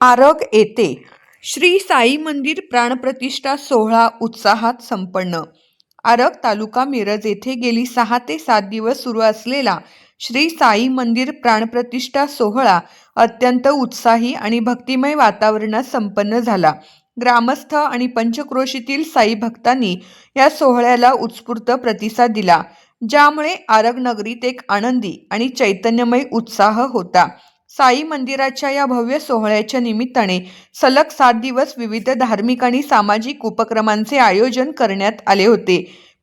आरग येथे श्री साई मंदिर प्राणप्रतिष्ठा सोहळा उत्साहात संपन्न. आरग तालुका मिरज येथे गेली सहा ते सात दिवस सुरू असलेला श्री साई मंदिर प्राणप्रतिष्ठा सोहळा अत्यंत उत्साही आणि भक्तिमय वातावरणात संपन्न झाला. ग्रामस्थ आणि पंचक्रोशीतील साई भक्तांनी या सोहळ्याला उत्स्फूर्त प्रतिसाद दिला ज्यामुळे आरग नगरीत एक आनंदी आणि चैतन्यमय उत्साह होता. साई मंदिराच्या या भव्य सोहळ्याच्या निमित्ताने सलग सात दिवस विविध धार्मिक आणि सामाजिक उपक्रमांचे आयोजन करण्यात आले होते.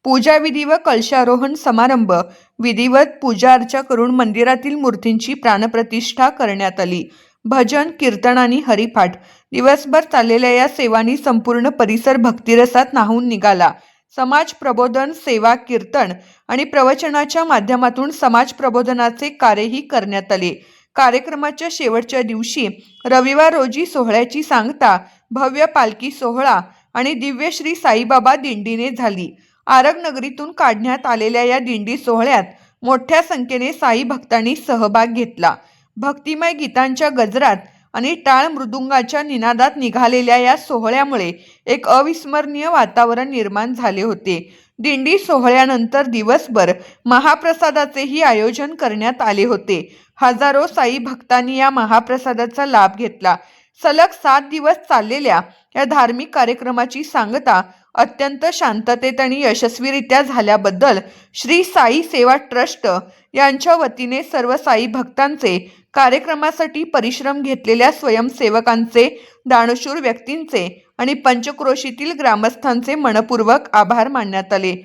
पूजाविधी व कलशारोहण समारंभ विधिवत पूजा अर्चा करून मंदिरातील मूर्तींची प्राणप्रतिष्ठा करण्यात आली. भजन कीर्तन आणि हरिपाठ दिवसभर चाललेल्या या सेवांनी संपूर्ण परिसर भक्तिरसात नाहून निघाला. समाज प्रबोधन सेवा कीर्तन आणि प्रवचनाच्या माध्यमातून समाज प्रबोधनाचे कार्यही करण्यात आले. कार्यक्रमाच्या शेवटच्या दिवशी रविवार रोजी सोहळ्याची सांगता भव्य पालखी सोहळा आणि दिव्यश्री साईबाबा दिंडीने झाली. आरगनगरीतून काढण्यात आलेल्या या दिंडी सोहळ्यात मोठ्या संख्येने साई भक्तांनी सहभाग घेतला. भक्तिमय गीतांच्या गजरात आणि टाळ मृदुंगाच्या निनादात निघालेल्या या सोहळ्यामुळे एक अविस्मरणीय वातावरण निर्माण झाले होते. दिंडी सोहळ्यानंतर दिवसभर महाप्रसादाचेही आयोजन करण्यात आले होते. हजारो साई भक्तांनी या महाप्रसादाचा लाभ घेतला. सलग सात दिवस चाललेल्या या धार्मिक कार्यक्रमाची सांगता अत्यंत शांततेत आणि यशस्वीरित्या झाल्याबद्दल श्री साई सेवा ट्रस्ट यांच्या वतीने सर्व साई भक्तांचे कार्यक्रमासाठी परिश्रम घेतलेल्या स्वयंसेवकांचे दानशूर व्यक्तींचे आणि पंचक्रोशीतील ग्रामस्थांचे मनपूर्वक आभार मानण्यात आले.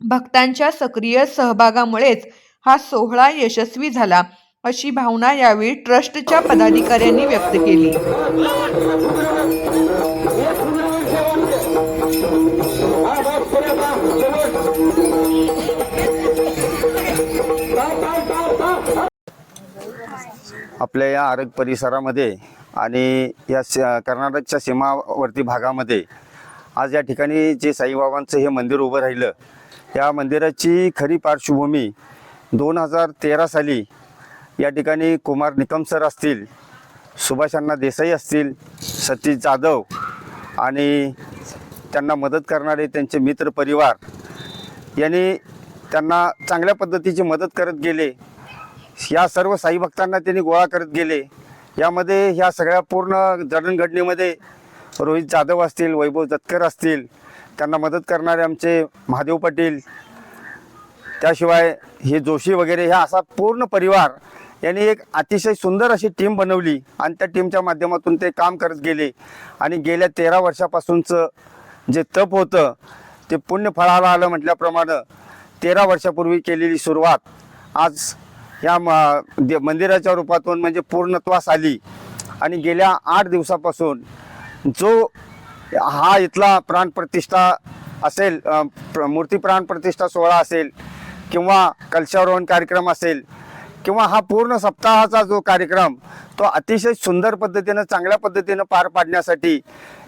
भक्तांच्या सक्रिय सहभागामुळेच हा सोहळा यशस्वी झाला. अशी भावना यावेळी ट्रस्टच्या पदाधिकाऱ्यांनी व्यक्त केली. आपल्या या आरग परिसरामध्ये आणि या स कर्नाटकच्या सीमावर्ती भागामध्ये आज या ठिकाणी जे साईबाबांचं हे मंदिर उभं राहिलं या मंदिराची खरी पार्श्वभूमी दोन हजार तेरा साली या ठिकाणी कुमार निकम सर असतील सुभाषांना देसाई असतील सतीश जाधव आणि त्यांना मदत करणारे त्यांचे मित्र परिवार यांनी त्यांना चांगल्या पद्धतीची मदत करत गेले. या सर्व साई भक्तांना त्यांनी गोळा करत गेले. यामध्ये ह्या सगळ्या पूर्ण जडणघडणीमध्ये रोहित जाधव असतील वैभव जतकर असतील त्यांना मदत करणारे आमचे महादेव पाटील त्याशिवाय हे जोशी वगैरे ह्या असा पूर्ण परिवार यांनी एक अतिशय सुंदर अशी टीम बनवली आणि त्या टीमच्या माध्यमातून ते काम करत गेले. आणि गेल्या तेरा वर्षापासूनचं जे तप होतं ते पुण्य फळाला आलं म्हटल्याप्रमाणे तेरा वर्षापूर्वी केलेली सुरुवात आज या मंदिराच्या रूपातून म्हणजे पूर्णत्वास आली. आणि गेल्या आठ दिवसापासून जो हा इथला प्राणप्रतिष्ठा असेल प्र- मूर्ती प्राणप्रतिष्ठा सोहळा असेल किंवा कलशारोहण कार्यक्रम असेल किंवा हा पूर्ण सप्ताहाचा जो कार्यक्रम तो अतिशय सुंदर पद्धतीनं चांगल्या पद्धतीनं पार पाडण्यासाठी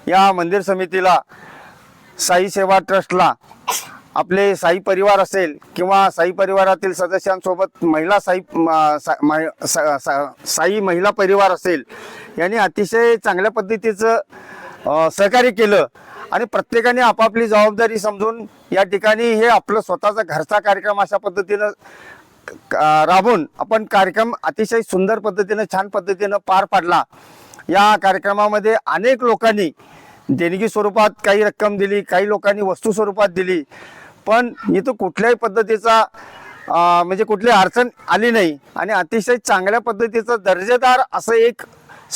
या मंदिर समितीला साई सेवा ट्रस्टला आपले साई परिवार असेल किंवा साई परिवारातील सदस्यांसोबत महिला साई सा, सा- सा- साई महिला परिवार असेल यांनी अतिशय चांगल्या पद्धतीचं सहकार्य केलं. आणि प्रत्येकाने आपापली जबाबदारी समजून या ठिकाणी हे आपलं स्वतःचा घरचा कार्यक्रम अशा पद्धतीनं राबून आपण कार्यक्रम अतिशय सुंदर पद्धतीनं छान पद्धतीनं पार पाडला. या कार्यक्रमामध्ये अनेक लोकांनी देणगी स्वरूपात काही रक्कम दिली काही लोकांनी वस्तू स्वरूपात दिली. पण इथं कुठल्याही पद्धतीचा म्हणजे कुठली अडचण आली नाही. आणि अतिशय चांगल्या पद्धतीचं दर्जेदार असं एक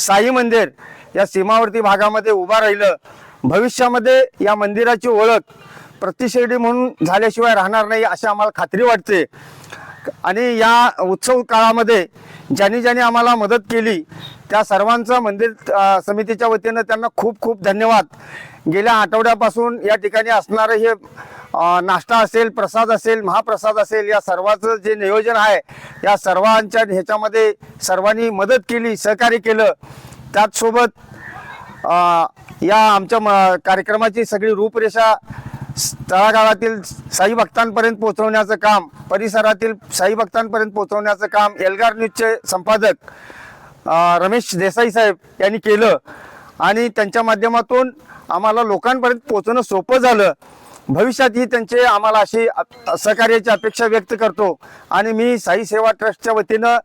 साई मंदिर या सीमावर्ती भागामध्ये उभा राहिलं. भविष्यामध्ये या मंदिराची ओळख प्रतिषेधी म्हणून झाल्याशिवाय राहणार नाही अशी आम्हाला खात्री वाटते. आणि या उत्सव काळामध्ये ज्यांनी ज्यांनी आम्हाला मदत केली त्या सर्वांचं मंदिर समितीच्या वतीनं त्यांना खूप खूप धन्यवाद. गेल्या आठवड्यापासून या ठिकाणी असणारं हे नाश्ता असेल प्रसाद असेल महाप्रसाद असेल या सर्वांचं जे नियोजन आहे या सर्वांच्या ह्याच्यामध्ये सर्वांनी मदत केली सहकार्य केलं. त्याचसोबत या आमच्या म- कार्यक्रमाची सगळी रूपरेषा तळागाळातील साई भक्तांपर्यंत पोहोचवण्याचं काम परिसरातील साई भक्तांपर्यंत पोहोचवण्याचं काम एल्गार न्यूजचे संपादक रमेश देसाई साहेब यांनी केलं. आणि त्यांच्या माध्यमातून आम्हाला लोकांपर्यंत पोहोचणं सोपं झालं. भविष्यातही त्यांचे आम्हाला अशी सहकार्याची अपेक्षा व्यक्त करतो. आणि मी साई सेवा ट्रस्टच्या वतीनं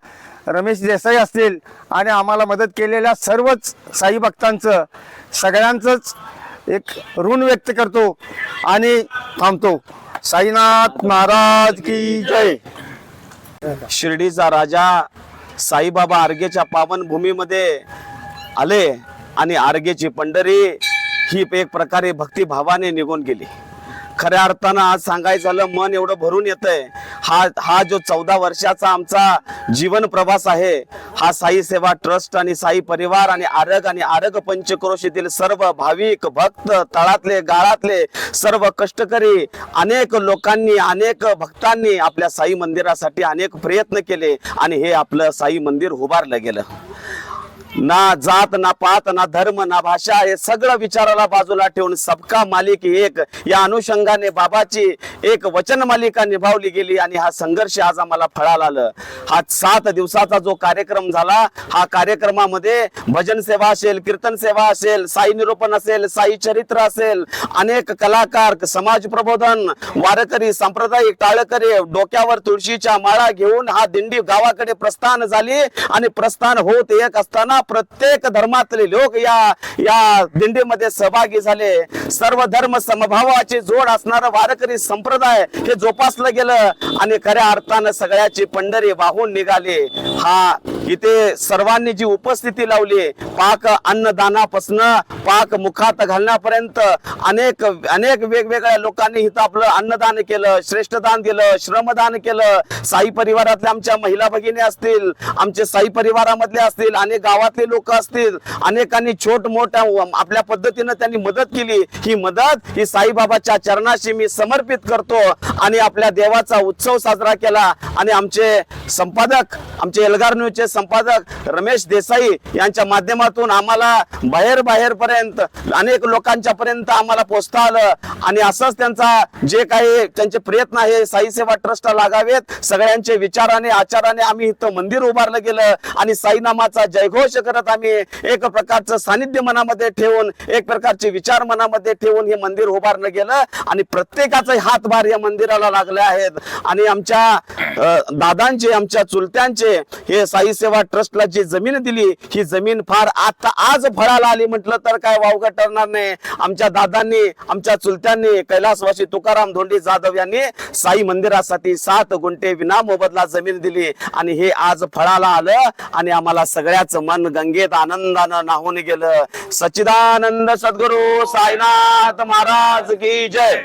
रमेश देसाई असतील आणि आम्हाला मदत केलेल्या सर्वच साई भक्तांचं सगळ्यांचंच एक ऋण व्यक्त करतो आणि थांबतो. साईनाथ महाराज की जय. शिर्डीचा राजा साईबाबा आर्गेच्या पावन भूमीमध्ये आले आणि आर्गेची पंढरी ही एक प्रकारे भक्तिभावाने निघून गेली. खऱ्या अर्थानं आज सांगायचं झालं मन एवढं भरून येतंय. हा हा जो चौदा वर्षाचा आमचा जीवन प्रवास आहे हा साई सेवा ट्रस्ट आणि साई परिवार आणि आरग आणि आरग पंचक्रोशीतील सर्व भाविक भक्त तळातले गाळातले सर्व कष्टकरी अनेक लोकांनी अनेक भक्तांनी आपल्या साई मंदिरासाठी अनेक प्रयत्न केले आणि हे आपलं साई मंदिर उभारलं गेलं. ना जात ना पात ना धर्म ना भाषा हे सगळं विचाराला बाजूला ठेवून सबका मालिक एक. या अनुषंगाने बाबाची एक वचन मालिका निभावली गेली आणि हा संघर्ष आज आम्हाला फळाला आलं. हा सात दिवसाचा जो कार्यक्रम झाला हा कार्यक्रमामध्ये भजन सेवा असेल कीर्तन सेवा असेल साई निरूपण असेल साई चरित्र असेल अनेक कलाकार समाज प्रबोधन वारकरी सांप्रदायिक टाळकरी डोक्यावर तुळशीच्या माळा घेऊन हा दिंडी गावाकडे प्रस्थान झाली आणि प्रस्थान होत एक असताना प्रत्येक धर्मातले लोक या या दिंडीमध्ये सहभागी झाले. सर्व धर्म समभावाची जोड असणार वारकरी संप्रदाय हे जोपासलं गेलं आणि खऱ्या अर्थानं सगळ्याची पंढरी वाहून निघाली. हा इथे सर्वांनी जी उपस्थिती लावली पाक अन्नदानापासून पाक मुखात घालण्यापर्यंत अनेक अनेक वेगवेगळ्या लोकांनी इथं आपलं अन्नदान केलं श्रेष्ठदान दिलं श्रमदान केलं. साई परिवारातल्या आमच्या महिला भगिनी असतील आमचे साई परिवारामधले असतील अनेक गावातले लोक असतील अनेकांनी छोट मोठ्या आपल्या पद्धतीनं त्यांनी मदत केली. ही मदत ही साईबाबाच्या चरणाशी मी समर्पित करतो आणि आपल्या देवाचा उत्सव साजरा केला. आणि आमचे संपादक आमचे एल्गार न्यूजचे संपादक रमेश देसाई यांच्या माध्यमातून आम्हाला बाहेर बाहेर पर्यंत अनेक लोकांच्या पर्यंत आम्हाला पोचता आलं. आणि असंच त्यांचा जे काही त्यांचे प्रयत्न आहे साई सेवा ट्रस्ट लागावेत. सगळ्यांचे विचाराने आचाराने आम्ही इथं मंदिर उभारलं गेलं. आणि साईनामाचा जयघोष करत आम्ही एक प्रकारचं सानिध्य मनामध्ये ठेवून एक प्रकारचे विचार मनामध्ये ठेवून हे मंदिर उभारलं गेलं. आणि प्रत्येकाचे हातभार या मंदिराला लागले आहेत. आणि आमच्या दादांचे आमच्या चुलत्यांचे हे साई सेवा ट्रस्टला जी जमीन दिली ही जमीन फार आता आज फळाला आली म्हटलं तर काय वावग ठरणार नाही. आमच्या दादांनी आमच्या चुलत्यांनी कैलासवासी तुकाराम धोंडी जाधव यांनी साई मंदिरासाठी सात गुंठे विना मोबदला जमीन दिली आणि हे आज फळाला आलं आणि आम्हाला सगळ्याच मन गंगेत आनंदानं नाहून गेलं. सच्चिदानंद सद्गुरु साईनाथ महाराज की जय.